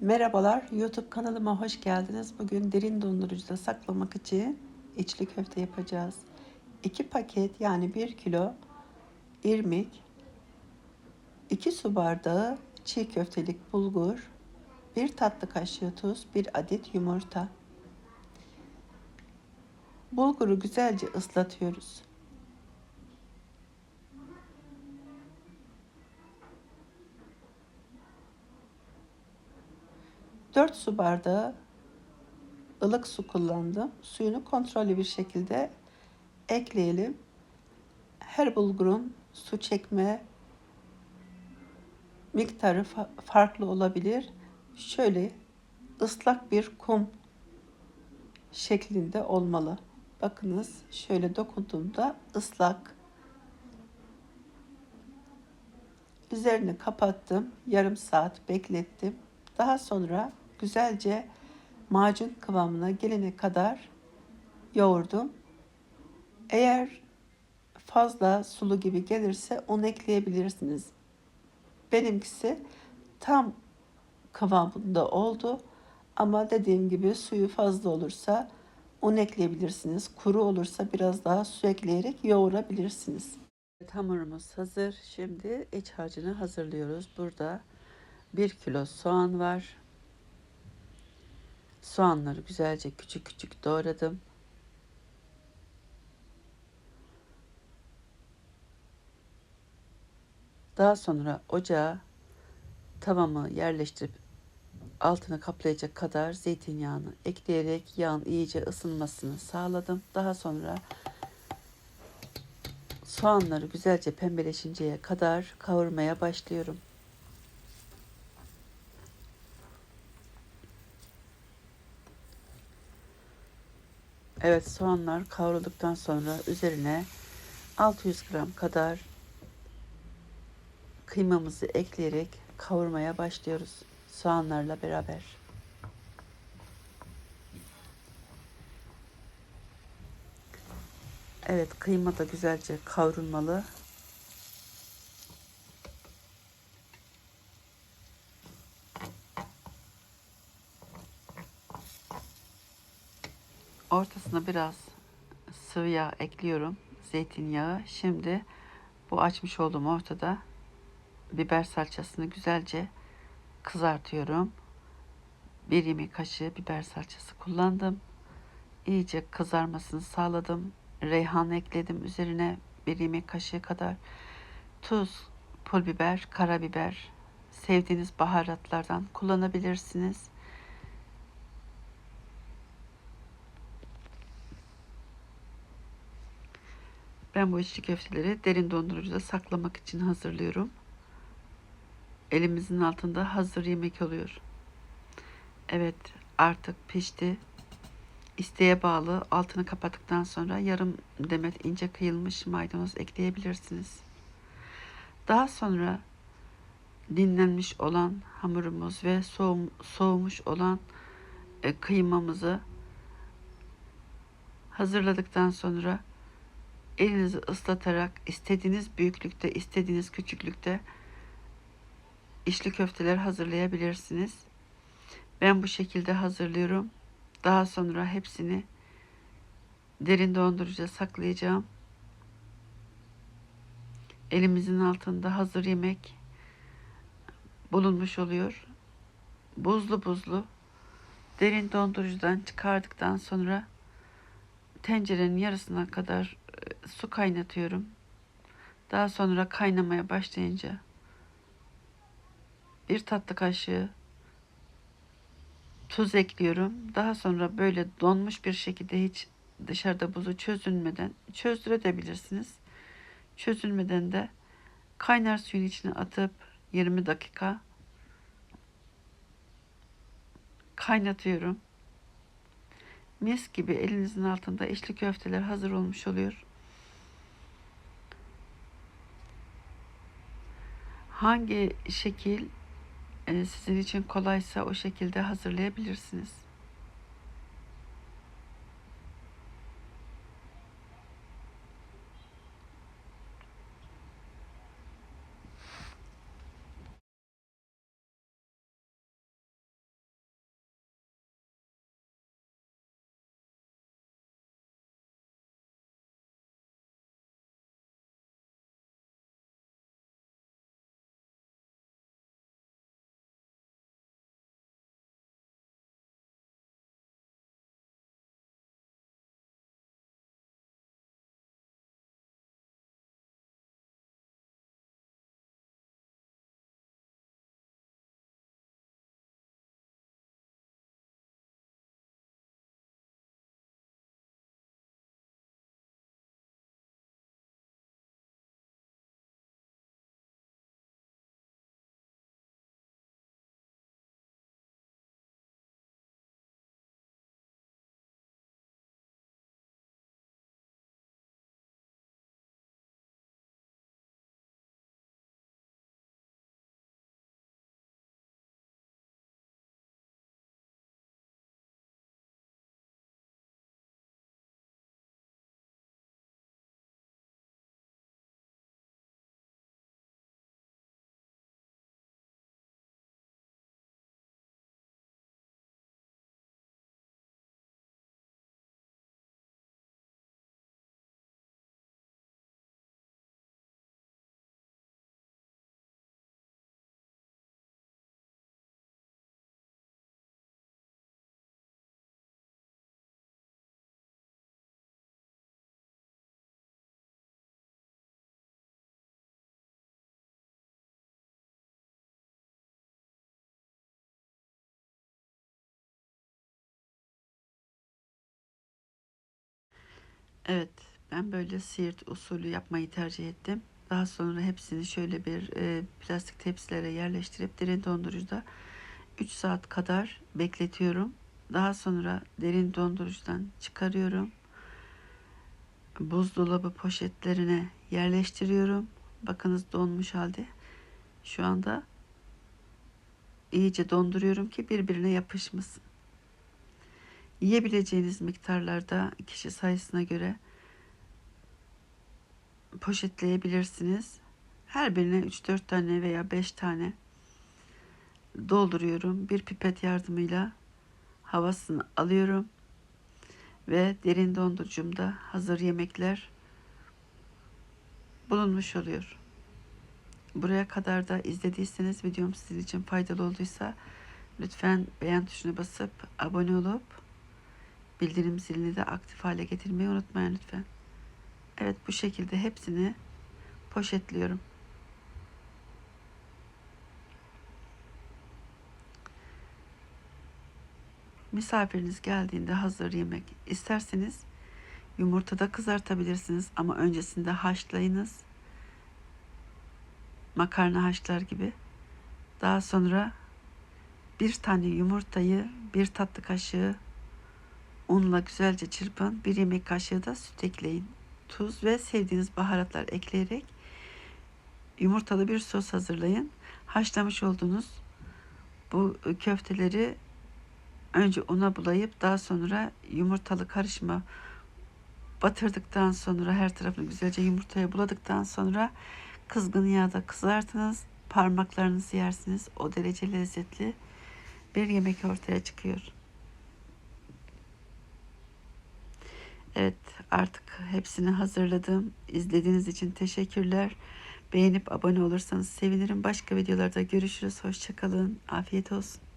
Merhabalar, YouTube kanalıma hoş geldiniz. Bugün derin dondurucuda saklamak için içli köfte yapacağız. 2 paket yani 1 kilo irmik, 2 su bardağı çiğ köftelik bulgur, 1 tatlı kaşığı tuz, 1 adet yumurta. Bulguru güzelce ıslatıyoruz. 4 su bardağı ılık su kullandım. Suyunu kontrollü bir şekilde ekleyelim. Her bulgurun su çekme miktarı farklı olabilir. Şöyle ıslak bir kum şeklinde olmalı. Bakınız şöyle dokunduğumda ıslak. Üzerini kapattım. Yarım saat beklettim. Daha sonra güzelce macun kıvamına gelene kadar yoğurdum. Eğer fazla sulu gibi gelirse un ekleyebilirsiniz. Benimkisi tam kıvamında oldu. Ama dediğim gibi suyu fazla olursa un ekleyebilirsiniz. Kuru olursa biraz daha su ekleyerek yoğurabilirsiniz. Evet, hamurumuz hazır. Şimdi iç harcını hazırlıyoruz. Burada 1 kilo soğan var. Soğanları güzelce küçük küçük doğradım. Daha sonra ocağa tavamı yerleştirip altını kaplayacak kadar zeytinyağını ekleyerek yağın iyice ısınmasını sağladım. Daha sonra soğanları güzelce pembeleşinceye kadar kavurmaya başlıyorum. Evet soğanlar kavrulduktan sonra üzerine 600 gram kadar kıymamızı ekleyerek kavurmaya başlıyoruz soğanlarla beraber. Evet kıyma da güzelce kavrulmalı. Ortasına biraz sıvı yağ ekliyorum. Zeytinyağı. Şimdi bu açmış olduğum ortada biber salçasını güzelce kızartıyorum. Bir yemek kaşığı biber salçası kullandım. İyice kızarmasını sağladım. Reyhan ekledim üzerine bir yemek kaşığı kadar. Tuz, pul biber, karabiber, sevdiğiniz baharatlardan kullanabilirsiniz. Ben bu içli köfteleri derin dondurucuda saklamak için hazırlıyorum. Elimizin altında hazır yemek oluyor. Evet artık pişti. İsteğe bağlı altını kapattıktan sonra yarım demet ince kıyılmış maydanoz ekleyebilirsiniz. Daha sonra dinlenmiş olan hamurumuz ve soğum, soğumuş olan e, kıymamızı hazırladıktan sonra elinizi ıslatarak istediğiniz büyüklükte, istediğiniz küçüklükte içli köfteler hazırlayabilirsiniz. Ben bu şekilde hazırlıyorum. Daha sonra hepsini derin dondurucuya saklayacağım. Elimizin altında hazır yemek bulunmuş oluyor. Buzlu buzlu derin dondurucudan çıkardıktan sonra tencerenin yarısına kadar su kaynatıyorum. Daha sonra kaynamaya başlayınca bir tatlı kaşığı tuz ekliyorum. Daha sonra böyle donmuş bir şekilde hiç dışarıda buzu çözülmeden çözdürebilirsiniz. Çözülmeden de kaynar suyun içine atıp 20 dakika kaynatıyorum. Mis gibi elinizin altında içli köfteler hazır olmuş oluyor. Hangi şekil e, sizin için kolaysa o şekilde hazırlayabilirsiniz. Evet, ben böyle Siirt usulü yapmayı tercih ettim. Daha sonra hepsini şöyle bir e, plastik tepsilere yerleştirip derin dondurucuda 3 saat kadar bekletiyorum. Daha sonra derin dondurucudan çıkarıyorum. Buzdolabı poşetlerine yerleştiriyorum. Bakınız donmuş halde. Şu anda iyice donduruyorum ki birbirine yapışmasın. Yiyebileceğiniz miktarlarda kişi sayısına göre poşetleyebilirsiniz. Her birine 3-4 tane veya 5 tane dolduruyorum. Bir pipet yardımıyla havasını alıyorum ve derin dondurucumda hazır yemekler bulunmuş oluyor. Buraya kadar da izlediyseniz videom sizin için faydalı olduysa lütfen beğen tuşuna basıp abone olup bildirim zilini de aktif hale getirmeyi unutmayın lütfen. Evet bu şekilde hepsini poşetliyorum. Misafiriniz geldiğinde hazır yemek isterseniz yumurtada kızartabilirsiniz ama öncesinde haşlayınız. Makarna haşlar gibi. Daha sonra bir tane yumurtayı bir tatlı kaşığı unla güzelce çırpın. Bir yemek kaşığı da süt ekleyin. Tuz ve sevdiğiniz baharatlar ekleyerek yumurtalı bir sos hazırlayın. Haşlamış olduğunuz bu köfteleri önce una bulayıp daha sonra yumurtalı karışma batırdıktan sonra her tarafını güzelce yumurtaya buladıktan sonra kızgın yağda kızartınız. Parmaklarınızı yersiniz. O derece lezzetli bir yemek ortaya çıkıyor. Evet artık hepsini hazırladım. İzlediğiniz için teşekkürler. Beğenip abone olursanız sevinirim. Başka videolarda görüşürüz. Hoşçakalın. Afiyet olsun.